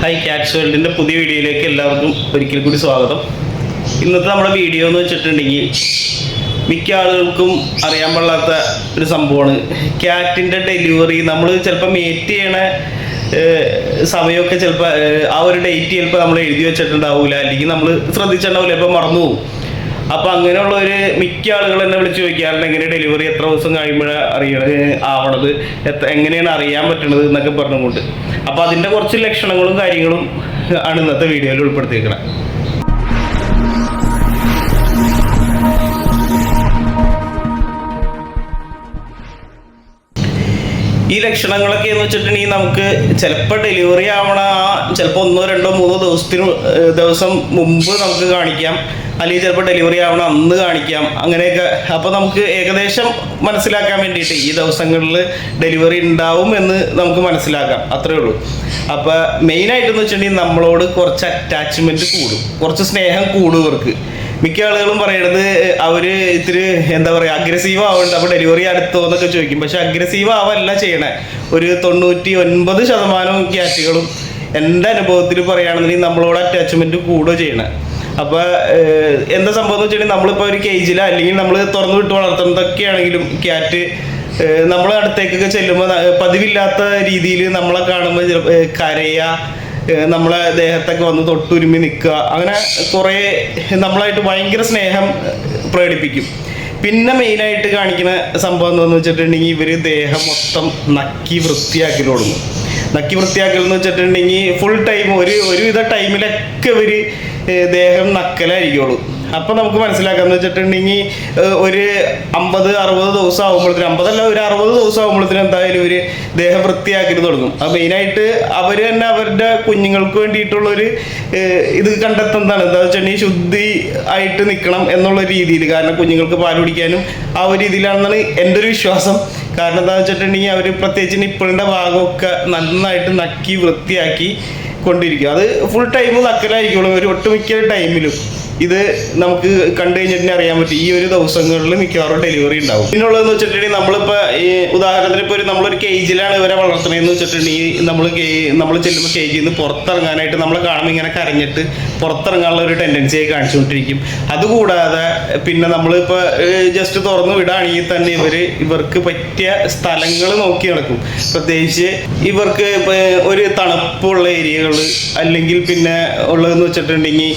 Hi cats വേൾഡിന്റെ പുതിയ വീഡിയോയിലേക്ക് എല്ലാവർക്കും ഒരിക്കൽ കൂടി സ്വാഗതം. ഇന്നത്തെ നമ്മുടെ വീഡിയോ എന്ന് വെച്ചിട്ടുണ്ടെങ്കിൽ മിക്ക ആളുകൾക്കും അറിയാൻ പാടില്ലാത്ത ഒരു സംഭവമാണ്. ക്യാറ്റിന്റെ ഡെലിവറി നമ്മൾ ചിലപ്പോൾ മേറ്റ് ചെയ്യണ സമയമൊക്കെ ചിലപ്പോൾ ആ ഒരു ഡേറ്റ് ചിലപ്പോൾ നമ്മൾ എഴുതി വെച്ചിട്ടുണ്ടാവില്ല അല്ലെങ്കിൽ നമ്മൾ ശ്രദ്ധിച്ചിട്ടുണ്ടാവില്ല ഇപ്പം മറന്നു പോകും അപ്പൊ അങ്ങനെയുള്ള ഒരു മിക്ക ആളുകൾ എന്നെ വിളിച്ച് ചോദിക്കാറുണ്ട് എങ്ങനെ ഡെലിവറി എത്ര ദിവസം കഴിയുമ്പോഴാണ് അറിയണത് ആവണത് എത്ര എങ്ങനെയാണ് അറിയാൻ പറ്റണത് എന്നൊക്കെ പറഞ്ഞുകൊണ്ട്. അപ്പൊ അതിന്റെ കുറച്ച് ലക്ഷണങ്ങളും കാര്യങ്ങളും ആണ് ഇന്നത്തെ വീഡിയോയിൽ ഉൾപ്പെടുത്തിയിരിക്കുന്നത് ഈ ലക്ഷണങ്ങളൊക്കെ എന്ന് വെച്ചിട്ടുണ്ടെങ്കിൽ നമുക്ക് ചിലപ്പോൾ ഡെലിവറി ആവണ ചിലപ്പോൾ ഒന്നോ രണ്ടോ മൂന്നോ ദിവസത്തിന് ദിവസം മുമ്പ് നമുക്ക് കാണിക്കാം. അല്ലെങ്കിൽ ചിലപ്പോൾ ഡെലിവറി ആവണം അന്ന് കാണിക്കാം അങ്ങനെയൊക്കെ. അപ്പോൾ നമുക്ക് ഏകദേശം മനസ്സിലാക്കാൻ വേണ്ടിയിട്ട് ഈ ദിവസങ്ങളിൽ ഡെലിവറി ഉണ്ടാവും എന്ന് നമുക്ക് മനസ്സിലാക്കാം. അത്രേ ഉള്ളൂ. അപ്പോൾ മെയിനായിട്ടെന്ന് വെച്ചിട്ടുണ്ടെങ്കിൽ നമ്മളോട് കുറച്ച് അറ്റാച്ച്മെന്റ് കൂടും. കുറച്ച് സ്നേഹം കൂടും ഇവർക്ക്. മിക്ക ആളുകളും പറയണത് അവർ ഇത്തിരി എന്താ പറയുക അഗ്രസീവ് ആവുന്നുണ്ട്. അപ്പോൾ ഡെലിവറി അടുത്തോ എന്നൊക്കെ ചോദിക്കും. പക്ഷെ അഗ്രസീവ് ആവല്ല ചെയ്യണേ. ഒരു തൊണ്ണൂറ്റി ഒൻപത് ശതമാനം ക്യാറ്റുകളും എന്റെ അനുഭവത്തിൽ പറയുകയാണെന്നുണ്ടെങ്കിൽ നമ്മളോട് അറ്റാച്ച്മെന്റ് കൂടുക ചെയ്യണേ. അപ്പൊ എന്താ സംഭവം എന്ന് ഒരു കേജില അല്ലെങ്കിൽ നമ്മൾ തുറന്നു വിട്ട് വളർത്തുന്നതൊക്കെ ആണെങ്കിലും ക്യാറ്റ് നമ്മൾ അടുത്തേക്കൊക്കെ ചെല്ലുമ്പോൾ പതിവില്ലാത്ത രീതിയിൽ നമ്മളെ കാണുമ്പോൾ കരയ നമ്മളെ ദേഹത്തൊക്കെ വന്ന് തൊട്ടുരുമി നിൽക്കുക അങ്ങനെ കുറേ നമ്മളായിട്ട് ഭയങ്കര സ്നേഹം പ്രകടിപ്പിക്കും. പിന്നെ മെയിനായിട്ട് കാണിക്കുന്ന സംഭവം എന്താണെന്ന് വെച്ചിട്ടുണ്ടെങ്കിൽ ഇവർ ദേഹം മൊത്തം നക്കി വൃത്തിയാക്കി തുടങ്ങും. നക്കി വൃത്തിയാക്കൽ എന്ന് വെച്ചിട്ടുണ്ടെങ്കിൽ ഫുൾ ടൈം ഒരു ഒരുവിധ ടൈമിലൊക്കെ ഇവർ ദേഹം നക്കലായിരിക്കുള്ളൂ. അപ്പം നമുക്ക് മനസ്സിലാക്കാന്ന് വെച്ചിട്ടുണ്ടെങ്കിൽ ഒരു അമ്പത് അറുപത് ദിവസം ആകുമ്പോഴത്തേനും അമ്പതല്ല ഒരു അറുപത് ദിവസം ആകുമ്പോഴത്തേനും എന്തായാലും ഒരു ദേഹം വൃത്തിയാക്കി തുടങ്ങും. അപ്പൊ മെയിനായിട്ട് അവർ തന്നെ അവരുടെ കുഞ്ഞുങ്ങൾക്ക് വേണ്ടിയിട്ടുള്ളൊരു ഒരു ഇത് കണ്ടെത്തുന്നതാണ്. എന്താ വെച്ചിട്ടുണ്ടെങ്കിൽ ശുദ്ധി ആയിട്ട് നിൽക്കണം എന്നുള്ള രീതിയിൽ. കാരണം കുഞ്ഞുങ്ങൾക്ക് പാൽ കുടിക്കാനും ആ ഒരു രീതിയിലാണെന്നാണ് എന്റെ ഒരു വിശ്വാസം. കാരണം എന്താ വെച്ചിട്ടുണ്ടെങ്കിൽ അവർ പ്രത്യേകിച്ച് നിപ്പിളിന്റെ ഭാഗമൊക്കെ നന്നായിട്ട് നക്കി വൃത്തിയാക്കി കൊണ്ടിരിക്കും. അത് ഫുൾ ടൈം നക്കലായിരിക്കുള്ളൂ ഒരു ഒട്ടുമിക്ക ടൈമിലും ഇത് നമുക്ക് കണ്ടു കഴിഞ്ഞിട്ടുണ്ടെങ്കിൽ അറിയാൻ പറ്റും. ഈ ഒരു ദിവസങ്ങളിൽ മിക്കവാറും ഡെലിവറി ഉണ്ടാവും. പിന്നുള്ളതെന്ന് വെച്ചിട്ടുണ്ടെങ്കിൽ നമ്മളിപ്പോൾ ഈ ഉദാഹരണത്തിന് ഇപ്പോൾ ഒരു നമ്മളൊരു കേജിലാണ് ഇവരെ വളർത്തണതെന്ന് വെച്ചിട്ടുണ്ടെങ്കിൽ നമ്മൾ നമ്മൾ ചെല്ലുമ്പോൾ കേജിൽ നിന്ന് പുറത്തിറങ്ങാനായിട്ട് നമ്മൾ കാണുമ്പോൾ ഇങ്ങനെ കരഞ്ഞിട്ട് പുറത്തിറങ്ങാനുള്ള ഒരു ടെൻഡൻസിയായി കാണിച്ചുകൊണ്ടിരിക്കും. അതുകൂടാതെ പിന്നെ നമ്മളിപ്പോൾ ജസ്റ്റ് തുറന്നു വിടുകയാണെങ്കിൽ തന്നെ ഇവർ ഇവർക്ക് പറ്റിയ സ്ഥലങ്ങൾ നോക്കി നടക്കും. പ്രത്യേകിച്ച് ഇവർക്ക് ഒരു തണുപ്പുള്ള ഏരിയകൾ അല്ലെങ്കിൽ പിന്നെ ഉള്ളതെന്ന് വെച്ചിട്ടുണ്ടെങ്കിൽ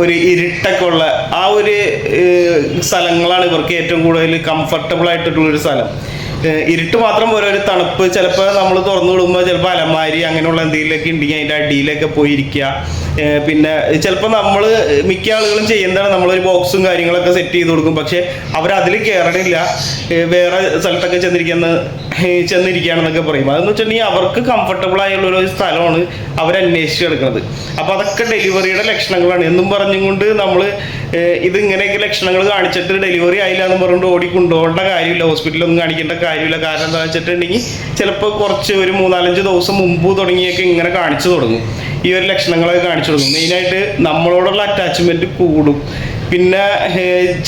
ഒരു ഇരുട്ടൊക്കെ ഉള്ള ആ ഒരു സ്ഥലങ്ങളാണ് ഇവർക്ക് ഏറ്റവും കൂടുതൽ കംഫർട്ടബിൾ ആയിട്ടുള്ളൊരു സ്ഥലം. ഇരുട്ട് മാത്രം പോരാ ഒരു തണുപ്പ് ചിലപ്പോൾ നമ്മൾ തുറന്നു വിടുമ്പോൾ ചിലപ്പോൾ അലമാരി അങ്ങനെയുള്ള എന്തെങ്കിലുമൊക്കെ ഉണ്ടെങ്കിൽ അതിന്റെ അടിയിലൊക്കെ പോയിരിക്കുക. പിന്നെ ചിലപ്പോൾ നമ്മൾ മിക്ക ആളുകളും ചെയ്യുന്നതാണ്. നമ്മളൊരു ബോക്സും കാര്യങ്ങളൊക്കെ സെറ്റ് ചെയ്ത് കൊടുക്കും. പക്ഷേ അവർ അതിൽ കയറണില്ല വേറെ സ്ഥലത്തൊക്കെ ചെന്നിരിക്കുന്ന ചെന്നിരിക്കുകയാണെന്നൊക്കെ പറയും. അതെന്ന് വെച്ചിട്ടുണ്ടെങ്കിൽ അവർക്ക് കംഫർട്ടബിൾ ആയുള്ള ഒരു സ്ഥലമാണ് അവർ അന്വേഷിച്ച് എടുക്കുന്നത് അപ്പോൾ അതൊക്കെ ഡെലിവറിയുടെ ലക്ഷണങ്ങളാണ്. എന്നും പറഞ്ഞുകൊണ്ട് നമ്മൾ ഇത് ഇങ്ങനെയൊക്കെ ലക്ഷണങ്ങൾ കാണിച്ചിട്ട് ഡെലിവറി ആയില്ല എന്ന് പറഞ്ഞുകൊണ്ട് ഓടിക്കൊണ്ടുപോകേണ്ട കാര്യമില്ല. ഹോസ്പിറ്റലൊന്നും കാണിക്കേണ്ട കാര്യമില്ല. കാരണം എന്താ വെച്ചിട്ടുണ്ടെങ്കിൽ ചിലപ്പോൾ കുറച്ച് ഒരു മൂന്നാലഞ്ച് ദിവസം മുമ്പ് തുടങ്ങിയൊക്കെ ഇങ്ങനെ കാണിച്ചു തുടങ്ങും. ഈ ഒരു ലക്ഷണങ്ങളൊക്കെ കാണിച്ചു തുടങ്ങും. മെയിനായിട്ട് നമ്മളോടുള്ള അറ്റാച്ച്മെന്റ് കൂടും. പിന്നെ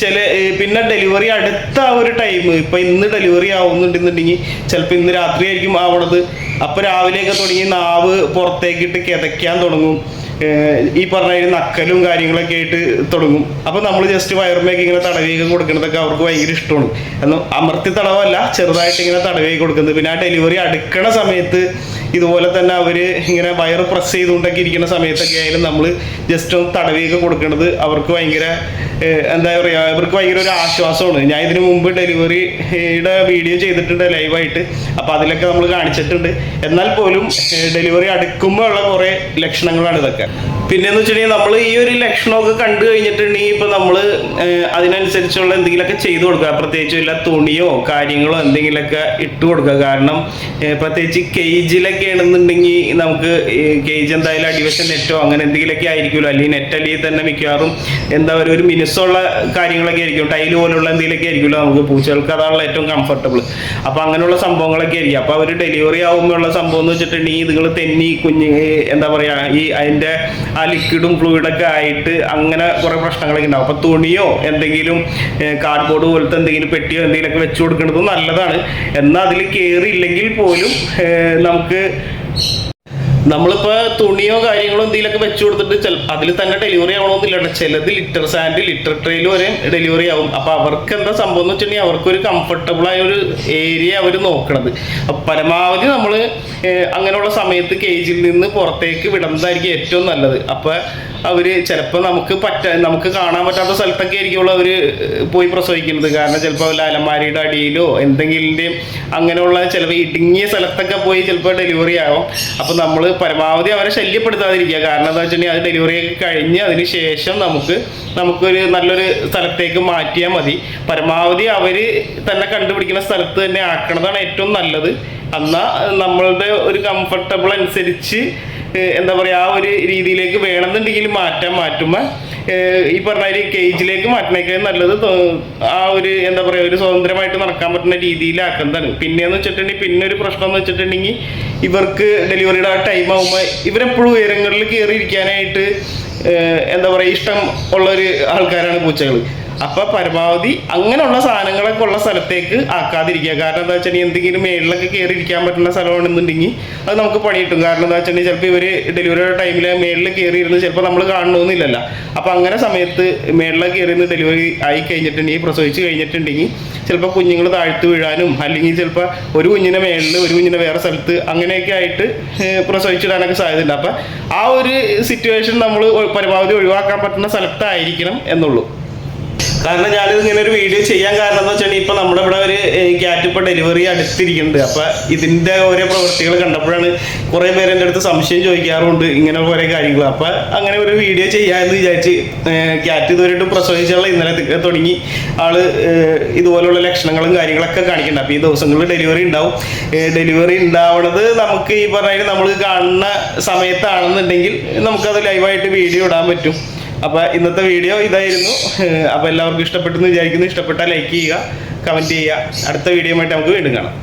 ചില പിന്നെ ഡെലിവറി അടുത്ത ആ ഒരു ടൈം ഇപ്പൊ ഇന്ന് ഡെലിവറി ആവുന്നുണ്ടെന്നുണ്ടെങ്കിൽ ചിലപ്പോൾ ഇന്ന് രാത്രി ആയിരിക്കും ആവണത്. അപ്പൊ രാവിലെയൊക്കെ തുടങ്ങി നാവ് പുറത്തേക്കിട്ട് കിതയ്ക്കാൻ തുടങ്ങും. ഈ പറഞ്ഞ നക്കലും കാര്യങ്ങളൊക്കെ ആയിട്ട് തുടങ്ങും. അപ്പൊ നമ്മൾ ജസ്റ്റ് വയറുമേക്ക് ഇങ്ങനെ തടവിയൊക്കെ കൊടുക്കുന്നതൊക്കെ അവർക്ക് ഭയങ്കര ഇഷ്ടമാണ്. എന്നാൽ അമർത്തി തടവല്ല ചെറുതായിട്ട് ഇങ്ങനെ തടവി കൊടുക്കുന്നത്. പിന്നെ ആ ഡെലിവറി അടുക്കണ സമയത്ത് ഇതുപോലെ തന്നെ അവർ ഇങ്ങനെ വയർ പ്രസ് ചെയ്തുകൊണ്ടൊക്കെ ഇരിക്കുന്ന സമയത്തൊക്കെ ആയാലും നമ്മൾ ജസ്റ്റ് ഒന്ന് തടവിയൊക്കെ കൊടുക്കുന്നത് അവർക്ക് ഭയങ്കര എന്താ പറയുക ഇവർക്ക് ഭയങ്കര ഒരു ആശ്വാസമാണ്. ഞാൻ ഇതിനു മുമ്പ് ഡെലിവറിയുടെ വീഡിയോ ചെയ്തിട്ടുണ്ട് ലൈവായിട്ട് അപ്പോൾ അതിലൊക്കെ നമ്മൾ കാണിച്ചിട്ടുണ്ട്. എന്നാൽ പോലും ഡെലിവറി അടുക്കുമ്പോൾ ഉള്ള കുറേ ലക്ഷണങ്ങളാണ് ഇതൊക്കെ. പിന്നെന്ന് വെച്ചിട്ടുണ്ടെങ്കിൽ നമ്മൾ ഈ ഒരു ലക്ഷണമൊക്കെ കണ്ടു കഴിഞ്ഞിട്ടുണ്ടെങ്കിൽ ഇപ്പം നമ്മൾ അതിനനുസരിച്ചുള്ള എന്തെങ്കിലുമൊക്കെ ചെയ്തു കൊടുക്കുക. പ്രത്യേകിച്ച് വല്ല തുണിയോ കാര്യങ്ങളോ എന്തെങ്കിലുമൊക്കെ ഇട്ട് കൊടുക്കുക. കാരണം പ്രത്യേകിച്ച് കേജിലൊക്കെ ആണെന്നുണ്ടെങ്കിൽ നമുക്ക് കേജ് എന്തായാലും അടിവശം നെറ്റോ അങ്ങനെ എന്തെങ്കിലുമൊക്കെ ആയിരിക്കുമല്ലോ. അല്ലെങ്കിൽ നെറ്റ് അല്ലെങ്കിൽ തന്നെ മിക്കവാറും എന്താ പറയുക ഒരു മിനുസുള്ള കാര്യങ്ങളൊക്കെ ആയിരിക്കും. ടൈൽ പോലുള്ള എന്തെങ്കിലുമൊക്കെ ആയിരിക്കുമല്ലോ നമുക്ക് പൂച്ചകൾക്ക് അതാണല്ലോ ഏറ്റവും കംഫർട്ടബിൾ അപ്പൊ അങ്ങനെയുള്ള സംഭവങ്ങളൊക്കെ ആയിരിക്കും. അപ്പൊ അവർ ഡെലിവറി ആകുമ്പോൾ ഉള്ള സംഭവം എന്ന് വെച്ചിട്ടുണ്ടെങ്കിൽ ഇതുങ്ങൾ തെന്നി കുഞ്ഞ് എന്താ പറയാ ഈ അതിന്റെ ആ ലിക്വിഡും ഫ്ലൂയിഡൊക്കെ ആയിട്ട് അങ്ങനെ കുറേ പ്രശ്നങ്ങളൊക്കെ ഉണ്ടാവും. അപ്പൊ തുണിയോ എന്തെങ്കിലും കാർഡ്ബോർഡ് പോലത്തെ എന്തെങ്കിലും പെട്ടിയോ എന്തെങ്കിലുമൊക്കെ വെച്ചു കൊടുക്കുന്നത് നല്ലതാണ്. എന്നാൽ അതിൽ കയറിയില്ലെങ്കിൽ പോലും നമുക്ക് നമ്മളിപ്പോ തുണിയോ കാര്യങ്ങളോ എന്തെങ്കിലുമൊക്കെ വെച്ചു കൊടുത്തിട്ട് അതിൽ തന്നെ ഡെലിവറി ആവണമെന്നില്ല ചിലത് ലിറ്റർ സാൻഡ് ലിറ്റർ ട്രെയിൽ വരെ ഡെലിവറി ആവും. അപ്പൊ അവർക്ക് എന്താ സംഭവം എന്ന് വെച്ചിട്ടുണ്ടെങ്കിൽ അവർക്കൊരു കംഫർട്ടബിൾ ആയ ഒരു ഏരിയ അവർ നോക്കണത്. പരമാവധി നമ്മൾ അങ്ങനെയുള്ള സമയത്ത് കേജിൽ നിന്ന് പുറത്തേക്ക് വിടുന്നതായിരിക്കും ഏറ്റവും നല്ലത്. അപ്പൊ അവർ ചിലപ്പോൾ നമുക്ക് പറ്റ നമുക്ക് കാണാൻ പറ്റാത്ത സ്ഥലത്തൊക്കെ ആയിരിക്കുമല്ലോ അവർ പോയി പ്രസവിക്കുന്നത്. കാരണം ചിലപ്പോൾ അലമാരിയുടെ അടിയിലോ എന്തെങ്കിലും അങ്ങനെയുള്ള ചിലപ്പോൾ ഇടുങ്ങിയ സ്ഥലത്തൊക്കെ പോയി ചിലപ്പോൾ ഡെലിവറി ആകും അപ്പോൾ നമ്മൾ പരമാവധി അവരെ ശല്യപ്പെടുത്താതിരിക്കുക. കാരണം എന്താ വെച്ചിട്ടുണ്ടെങ്കിൽ അത് ഡെലിവറി ഒക്കെ കഴിഞ്ഞ് അതിന് ശേഷം നമുക്ക് നമുക്കൊരു നല്ലൊരു സ്ഥലത്തേക്ക് മാറ്റിയാൽ മതി. പരമാവധി അവർ തന്നെ കണ്ടുപിടിക്കുന്ന സ്ഥലത്ത് തന്നെ ആക്കണതാണ് ഏറ്റവും നല്ലത്. എന്നാൽ നമ്മളുടെ ഒരു കംഫർട്ടബിൾ അനുസരിച്ച് എന്താ പറയുക ആ ഒരു രീതിയിലേക്ക് വേണമെന്നുണ്ടെങ്കിൽ മാറ്റാൻ മാറ്റുമ്പോൾ ഈ പറഞ്ഞ ഒരു കേജിലേക്ക് മാറ്റണേക്കാൾ നല്ലത് ആ ഒരു എന്താ പറയുക ഒരു സ്വതന്ത്രമായിട്ട് നടക്കാൻ പറ്റുന്ന രീതിയിലാക്കുന്നതാണ്. പിന്നെയെന്ന് വെച്ചിട്ടുണ്ടെങ്കിൽ പിന്നെ ഒരു പ്രശ്നം എന്ന് വെച്ചിട്ടുണ്ടെങ്കിൽ ഇവർക്ക് ഡെലിവറിയുടെ ആ ടൈം ആകുമ്പോൾ ഇവരെപ്പോഴും ഉയരങ്ങളിൽ കയറി ഇരിക്കാനായിട്ട് എന്താ പറയുക ഇഷ്ടം ഉള്ള ഒരു ആൾക്കാരാണ് പൂച്ചകൾ അപ്പൊ പരമാവധി അങ്ങനെയുള്ള സാധനങ്ങളൊക്കെ ഉള്ള സ്ഥലത്തേക്ക് ആക്കാതിരിക്കുക. കാരണം എന്താ വെച്ചാൽ എന്തെങ്കിലും മേളിലൊക്കെ കയറി ഇരിക്കാൻ പറ്റുന്ന സ്ഥലമാണെന്നുണ്ടെങ്കിൽ അത് നമുക്ക് പണി കിട്ടും കാരണം എന്താ വെച്ചാൽ ചിലപ്പോൾ ഇവർ ഡെലിവറി ടൈമിൽ മേളിൽ കയറി ഇരുന്ന് ചിലപ്പോൾ നമ്മൾ കാണണമെന്നില്ലല്ലോ അപ്പൊ അങ്ങനെ സമയത്ത് മേളിലൊക്കെ കയറി ഇരുന്ന് ഡെലിവറി ആയി കഴിഞ്ഞിട്ടുണ്ടെങ്കിൽ പ്രസവിച്ച് കഴിഞ്ഞിട്ടുണ്ടെങ്കിൽ ചിലപ്പോൾ കുഞ്ഞുങ്ങൾ താഴ്ത്തു വീഴാനും അല്ലെങ്കിൽ ചിലപ്പോൾ ഒരു കുഞ്ഞിനെ മേളിൽ ഒരു കുഞ്ഞിനെ വേറെ സ്ഥലത്ത് അങ്ങനെയൊക്കെ ആയിട്ട് പ്രസവിച്ചിടാനൊക്കെ സാധ്യതയുണ്ട്. അപ്പം ആ ഒരു സിറ്റുവേഷൻ നമ്മൾ പരമാവധി ഒഴിവാക്കാൻ പറ്റുന്ന സ്ഥലത്തായിരിക്കണം എന്നുള്ളൂ. കാരണം ഞാനിത് ഇങ്ങനെ ഒരു വീഡിയോ ചെയ്യാൻ കാരണം എന്ന് വെച്ചാൽ ഇപ്പൊ നമ്മുടെ ഇവിടെ ഒരു ക്യാറ്റ് ഇപ്പൊ ഡെലിവറി അടുത്തിരിക്കുന്നുണ്ട്. അപ്പൊ ഇതിന്റെ ഓരോ പ്രവൃത്തികൾ കണ്ടപ്പോഴാണ് കുറെ പേര് എന്റെ അടുത്ത് സംശയം ചോദിക്കാറുണ്ട് ഇങ്ങനെ കുറെ കാര്യങ്ങൾ. അപ്പൊ അങ്ങനെ ഒരു വീഡിയോ ചെയ്യാമെന്ന് വിചാരിച്ച് ക്യാറ്റ് ഇതുവരെയായിട്ട് പ്രസവിച്ചുള്ള ഇന്നലെ തുടങ്ങി ആൾ ഇതുപോലുള്ള ലക്ഷണങ്ങളും കാര്യങ്ങളൊക്കെ കാണിക്കുന്നുണ്ട്. അപ്പൊ ഈ ദിവസങ്ങളിൽ ഡെലിവറി ഉണ്ടാവും. ഡെലിവറി ഉണ്ടാവണത് നമുക്ക് ഈ പറഞ്ഞ നമ്മൾ കാണുന്ന സമയത്താണെന്നുണ്ടെങ്കിൽ നമുക്കത് ലൈവായിട്ട് വീഡിയോ ഇടാൻ പറ്റും. അപ്പൊ ഇന്നത്തെ വീഡിയോ ഇതായിരുന്നു. അപ്പൊ എല്ലാവർക്കും ഇഷ്ടപ്പെട്ടെന്ന് വിചാരിക്കുന്നു. ഇഷ്ടപ്പെട്ടാൽ ലൈക്ക് ചെയ്യുക കമന്റ് ചെയ്യുക. അടുത്ത വീഡിയോ ആയിട്ട് നമുക്ക് വീണ്ടും കാണാം.